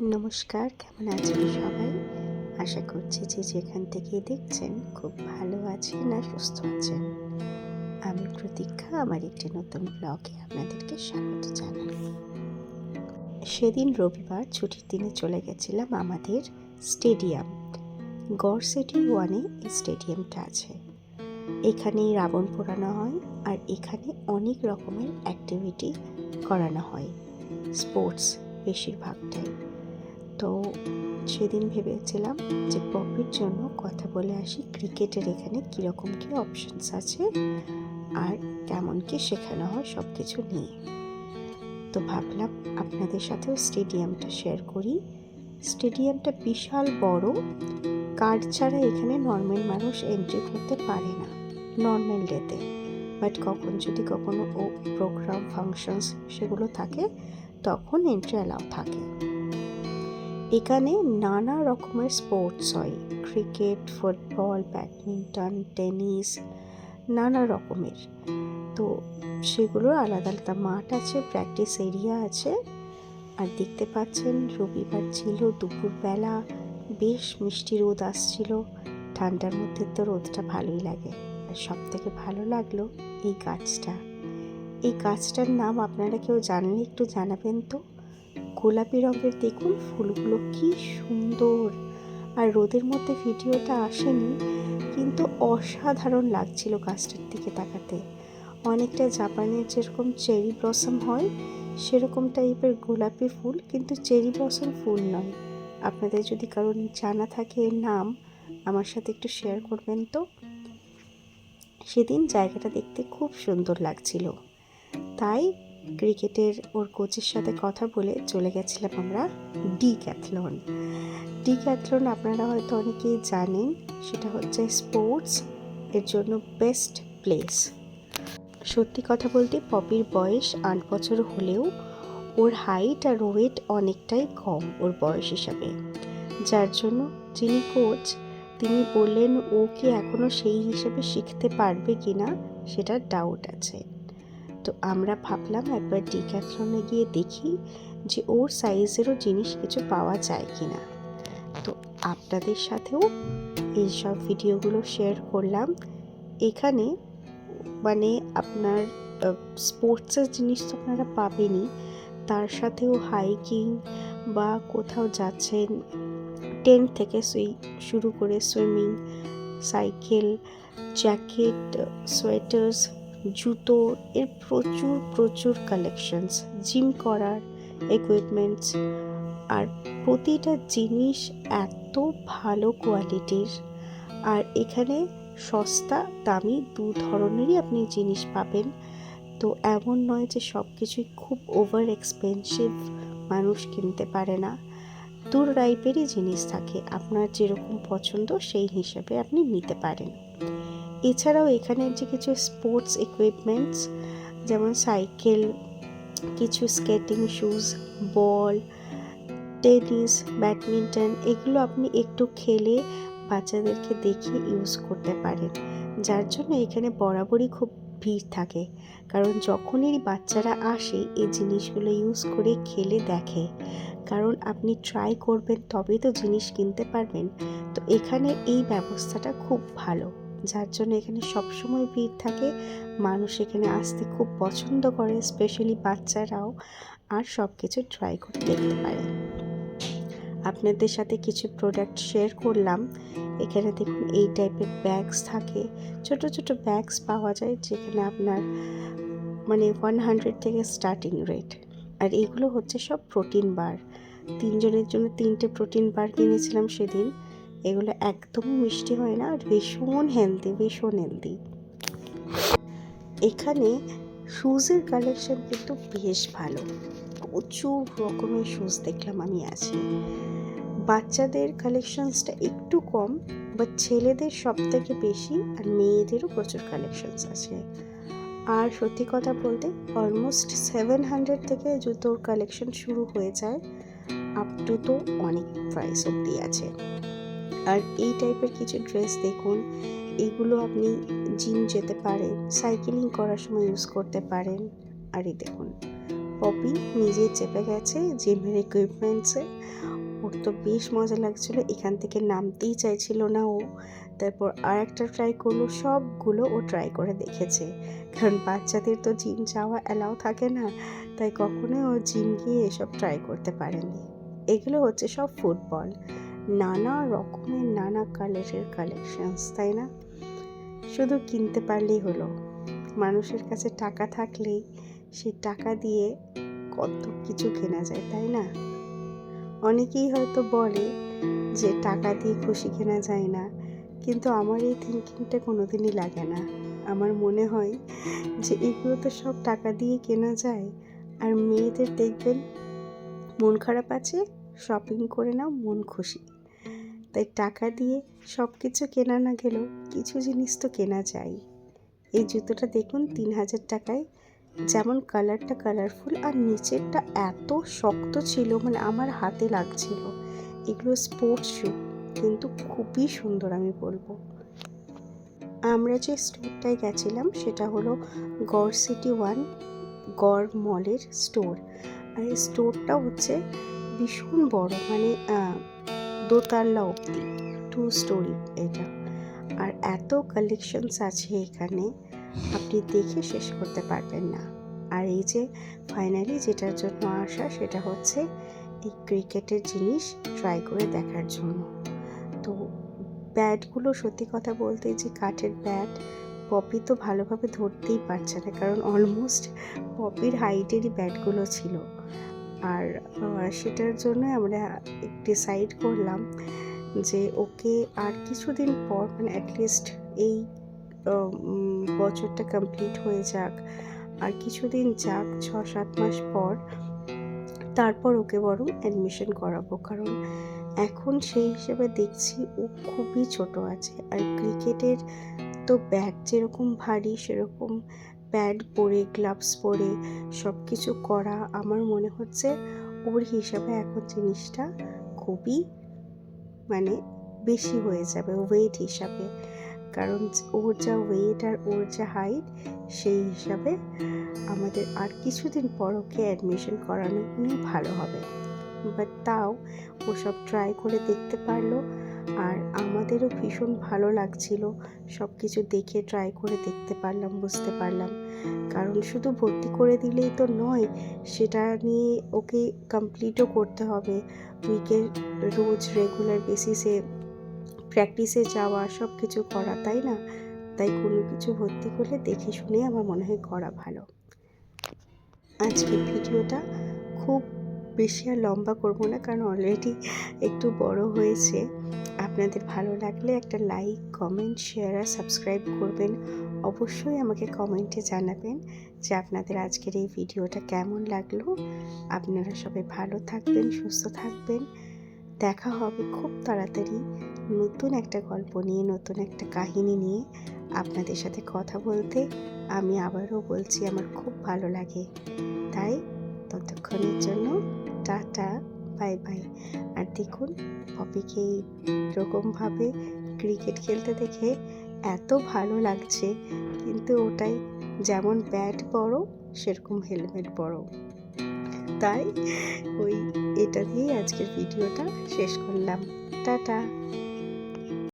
নমস্কার, কেমন আছেন সবাই? আশা করছি যে যেখান থেকে দেখছেন খুব ভালো আছেন আর সুস্থ আছেন। আমি প্রতীক্ষা, আমার একটি নতুন ব্লগে আপনাদেরকে স্বাগত জানাই। সেদিন রবিবার ছুটির দিনে চলে গেছিলাম আমাদের স্টেডিয়াম। গড় সিটি ওয়ানে এই স্টেডিয়ামটা আছে। এখানেই রাবণ পোড়ানো হয় আর এখানে অনেক রকমের অ্যাক্টিভিটি করানো হয়। স্পোর্টস বেশিরভাগটাই। তো সেদিন ভেবেছিলাম যে পপির জন্য কথা বলে আসি ক্রিকেটের এখানে কীরকম কী অপশানস আছে আর কেমন কী শেখানো হয় সব কিছু নিয়ে। তো ভাবলাম আপনাদের সাথেও স্টেডিয়ামটা শেয়ার করি। স্টেডিয়ামটা বিশাল বড়, কার্ড ছাড়া এখানে নর্মাল মানুষ এন্ট্রি করতে পারে না নর্মাল ডেতে বাট কখন যদি কখনো ও প্রোগ্রাম ফাংশনস সেগুলো থাকে, তখন এন্ট্রি অ্যালাউ থাকে। এখানে নানা রকমের স্পোর্টস হয়। ক্রিকেট ফুটবল ব্যাডমিন্টন টেনিস নানা রকমের। তো সেগুলোর আলাদা আলাদা মাঠ আছে প্র্যাকটিস এরিয়া আছে। আর দেখতে পাচ্ছেন রবিবার ছিল, দুপুরবেলা বেশ মিষ্টি রোদ আসছিল। ঠান্ডার মধ্যে তো রোদটা ভালোই লাগে। আর সব থেকে ভালো লাগল এই গাছটা। এই গাছটার নাম আপনারা কেউ জানলে একটু জানাবেন তো? গোলাপি রঙের দেখুন ফুলগুলো কি সুন্দর। আর রোদের মধ্যে ভিডিওটা আসেনি, কিন্তু অসাধারণ লাগছিল গাছটার দিকে তাকাতে। অনেকটা জাপানের যেরকম চেরি ব্লসম হয়, সেরকম টাইপের গোলাপি ফুল কিন্তু চেরি ব্লসম ফুল নয়। আপনাদের যদি কারোর জানা থাকে এর নাম, আমার সাথে একটু শেয়ার করবেন তো? সেদিন জায়গাটা দেখতে খুব সুন্দর লাগছিল। তাই ক্রিকেটের ওর কোচের সাথে কথা বলে চলে গেছিলাম আমরা ডি ক্যাথলন ডি ক্যাথলন আপনারা হয়তো অনেকেই জানেন সেটা হচ্ছে স্পোর্টস এর জন্য বেস্ট প্লেস। সত্যি কথা বলতে পপির বয়স আট বছর হলেও ওর হাইট আর ওয়েট অনেকটাই কম ওর বয়স হিসাবে। যার জন্য যিনি কোচ তিনি বললেন ও কি এখনও সেই হিসেবে শিখতে পারবে কি না সেটা ডাউট আছে। তো আমরা ভাবলাম একবার ডিক্যাথলনে গিয়ে দেখি যে ওর সাইজেরও জিনিস কিছু পাওয়া যায় কি না তো আপনাদের সাথেও এইসব ভিডিওগুলো শেয়ার করলাম। এখানে মানে আপনার স্পোর্টসের জিনিস তো আপনারা পাবেনই। তার সাথেও হাইকিং বা কোথাও যাচ্ছেন, টেন্ট থেকে সুই শুরু করে সুইমিং, সাইকেল, জ্যাকেট, সোয়েটার্স জুতো, এর প্রচুর প্রচুর কালেকশনস জিম করার ইকুইপমেন্টস আর প্রতিটা জিনিস এত ভালো কোয়ালিটির আর এখানে সস্তা, দামি, দু ধরনেরই আপনি জিনিস পাবেন। তো এমন নয় যে সব কিছুই খুব ওভার এক্সপেন্সিভ মানুষ কিনতে পারে না। দু টাইপেরই জিনিস থাকে, আপনার যেরকম পছন্দ সেই হিসেবে আপনি নিতে পারেন। এছাড়াও এখানের যে কিছু স্পোর্টস ইকুইপমেন্টস যেমন সাইকেল কিছু skating shoes ball tennis badminton এগুলো আপনি একটু খেলে বাচ্চাদেরকে দেখে ইউজ করতে পারেন। যার জন্য এখানে বরাবরই খুব ভিড় থাকে। কারণ যখনই বাচ্চারা আসে এই জিনিসগুলো ইউজ করে খেলে দেখে। কারণ আপনি ট্রাই করবেন, তবেই তো জিনিস কিনতে পারবেন। তো এখানে এই ব্যবস্থাটা খুব ভালো। যার জন্য এখানে সবসময় ভিড় থাকে। মানুষ এখানে আসতে খুব পছন্দ করে স্পেশালি বাচ্চারাও, আর সব কিছু ট্রাই করে দেখতে পারে। আপনাদের সাথে কিছু প্রোডাক্ট শেয়ার করলাম। এখানে দেখুন, এই টাইপের ব্যাগস থাকে। ছোট ছোট ব্যাগস পাওয়া যায় যেখানে আপনার মানে ওয়ান হান্ড্রেড থেকে স্টার্টিং রেট আর এগুলো হচ্ছে সব প্রোটিন বার তিনজনের জন্য তিনটে প্রোটিন বার কিনেছিলাম সেদিন। এগুলো একদমই মিষ্টি হয় না, আর ভীষণ হেলদি ভীষণ হেলদি এখানে শুজের কালেকশন কিন্তু বেশ ভালো। প্রচুর রকমের শুজ দেখলাম আমি আছি। বাচ্চাদের কালেকশনসটা একটু কম বাট ছেলেদের সব থেকে বেশি আর মেয়েদেরও প্রচুর কালেকশনস আছে। আর সত্যি কথা বলতে অলমোস্ট সেভেন হান্ড্রেড থেকে জুতোর কালেকশন শুরু হয়ে যায় আপ টু তো অনেক প্রাইস অব্দি আছে। আর এই টাইপের কিছু ড্রেস দেখুন, এগুলো আপনি জিম যেতে পারেন সাইকেলিং করার সময় ইউজ করতে পারেন। আর এই দেখুন, পপি নিজে চেপে গেছে জিমের ইকুইপমেন্টসে ওর তো বেশ মজা লাগছিল, এখান থেকে নামতেই চাইছিল না ও। তারপর আর একটা ট্রাই করল, সবগুলো ও ট্রাই করে দেখেছে। কারণ বাচ্চাদের তো জিম যাওয়া অ্যালাউ থাকে না, তাই কখনোই ও জিম গিয়ে এসব ট্রাই করতে পারেনি। এগুলো হচ্ছে সব ফুটবল নানা রকমের, নানা কালারের কালেকশনস তাই না? শুধু কিনতে পারলেই হলো। মানুষের কাছে টাকা থাকলেই সেই টাকা দিয়ে কত কিছু কেনা যায়, তাই না? অনেকেই হয়তো বলে যে টাকা দিয়ে খুশি কেনা যায় না, কিন্তু আমার এই থিঙ্কিংটা কোনোদিনই লাগে না। আমার মনে হয় যে এগুলো তো সব টাকা দিয়ে কেনা যায়। আর মেয়েদের দেখবেন, মন খারাপ আছে শপিং করে নাও, মন খুশি। তাই টাকা দিয়ে সব কিছু কেনা না গেলেও কিছু জিনিস তো কেনা যায়। এই জুতোটা দেখুন, তিন হাজার টাকায়। যেমন কালারটা কালারফুল আর নিচেরটা এত শক্ত ছিল মানে আমার হাতে লাগছিল। এগুলো স্পোর্টস শ্যু কিন্তু খুবই সুন্দর আমি বলব। আমরা যে স্টোরটায় গেছিলাম, সেটা হলো গড় সিটি ওয়ান গড় মলের স্টোর আর এই স্টোরটা হচ্ছে ভীষণ বড় মানে দোতলা অবধি টু স্টোরি এটা। আর এত কালেকশনস আছে এখানে, আপনি দেখে শেষ করতে পারবেন না। আর এই যে ফাইনালি যেটার জন্য আসা সেটা হচ্ছে এই ক্রিকেটের জিনিস ট্রাই করে দেখার জন্য। তো ব্যাটগুলো সত্যি কথা বলতে যে কাঠের ব্যাট পপি তো ভালোভাবে ধরতেই পারছে না, কারণ অলমোস্ট পপির হাইটেরই ব্যাটগুলো ছিল। আর সেটার জন্য আমরা ডিসাইড করলাম যে, ওকে আর কিছুদিন পর মানে অ্যাটলিস্ট এই বছরটা কমপ্লিট হয়ে যাক। আর কিছুদিন যাক ছ সাত মাস পর তারপর ওকে বরং অ্যাডমিশন করাবো। কারণ এখন সেই হিসেবে দেখছি ও খুবই ছোট আছে। আর ক্রিকেটের তো ব্যাট যেরকম ভারী, সেরকম প্যাড পরে, গ্লাভস পরে সব কিছু করা আমার মনে হচ্ছে ওর হিসাবে এখন জিনিসটা খুবই মানে বেশি হয়ে যাবে ওয়েট হিসাবে। কারণ ওর যা ওয়েট আর ওর যা হাইট সেই হিসাবে আমাদের আর কিছুদিন পর ওকে অ্যাডমিশন করানো ভালো হবে। বাট তাও ওসব ট্রাই করে দেখতে পারল। আর আমাদেরও ভীষণ ভালো লাগছিল। সব কিছু দেখে ট্রাই করে দেখতে পারলাম, বুঝতে পারলাম। কারণ শুধু ভর্তি করে দিলেই তো নয়, সেটা নিয়ে ওকে কমপ্লিটও করতে হবে। উইকের রোজ রেগুলার বেসিসে প্র্যাকটিসে যাওয়া সব কিছু করা, তাই না? তাই কোনো কিছু ভর্তি করলে দেখে শুনে আমার মনে হয় করা ভালো। আজকের ভিডিওটা খুব বেশি আর লম্বা করব না, কারণ অলরেডি একটু বড় হয়েছে। আপনাদের ভালো লাগলে একটা লাইক কমেন্ট শেয়ার আর সাবস্ক্রাইব করবেন। অবশ্যই আমাকে কমেন্টে জানাবেন যে আপনাদের আজকের এই ভিডিওটা কেমন লাগল। আপনারা সবাই ভালো থাকবেন, সুস্থ থাকবেন। দেখা হবে খুব তাড়াতাড়ি নতুন একটা গল্প নিয়ে, নতুন একটা কাহিনী নিয়ে আপনাদের সাথে কথা বলতে। আমি আবারও বলছি, আমার খুব ভালো লাগে। তাই ততক্ষণের জন্য টাটা, বাই বাই। আর দেখুন পপিকে এরকমভাবে ক্রিকেট খেলতে দেখে এত ভালো লাগছে। কিন্তু ওটাই যেমন ব্যাট বড়, সেরকম হেলমেট বড়। তাই ওই এটা দিয়েই আজকের ভিডিওটা শেষ করলাম। টাটা।